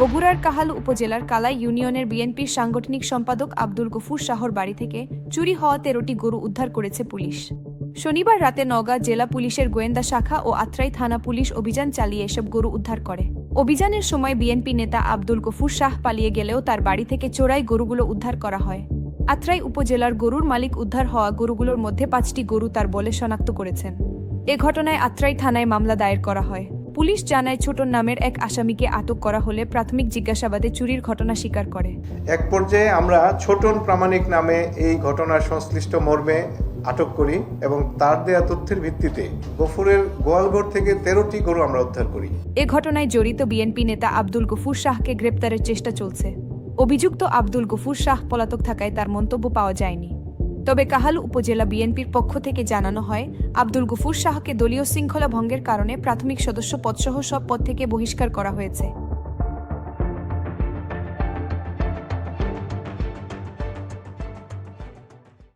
বগুড়ার কাহাল উপজেলার কালাই ইউনিয়নের বিএনপির সাংগঠনিক সম্পাদক আব্দুল গফুর শাহর বাড়ি থেকে চুরি হওয়া তেরোটি গরু উদ্ধার করেছে পুলিশ। শনিবার রাতে নওগাঁ জেলা পুলিশের গোয়েন্দা শাখা ও আত্রাই থানা পুলিশ অভিযান চালিয়ে এসব গরু উদ্ধার করে। অভিযানের সময় বিএনপি নেতা আব্দুল গফুর শাহ পালিয়ে গেলেও তার বাড়ি থেকে চোরাই গরুগুলো উদ্ধার করা হয়। আত্রাই উপজেলার গরুর মালিক উদ্ধার হওয়া গরুগুলোর মধ্যে পাঁচটি গরু তার বলে শনাক্ত করেছেন। এ ঘটনায় আত্রাই থানায় মামলা দায়ের করা হয়। পুলিশ জানায় ছোটন নামের এক আসামিকে আটক করা হলে প্রাথমিক জিজ্ঞাসাবাদে চুরির ঘটনা স্বীকার করে। এক পর্যায়ে আমরা ছোটন প্রামাণিক নামে এই ঘটনার সংশ্লিষ্ট মর্মে আটক করি এবং তার দেয়া তথ্যের ভিত্তিতে গফুরের গোয়ালঘর থেকে তেরোটি গরু আমরা উদ্ধার করি। এ ঘটনায় জড়িত বিএনপি নেতা আব্দুল গফুর শাহকে গ্রেপ্তারের চেষ্টা চলছে। অভিযুক্ত আব্দুল গফুর শাহ পলাতক থাকায় তার মন্তব্য পাওয়া যায়নি। তবে কাহাল উপজেলা বিএনপির পক্ষ থেকে জানানো হয়, আব্দুল গফুর শাহকে দলীয় শৃঙ্খলা ভঙ্গের কারণে প্রাথমিক সদস্য পদসহ সব পদ থেকে বহিষ্কার করা হয়েছে।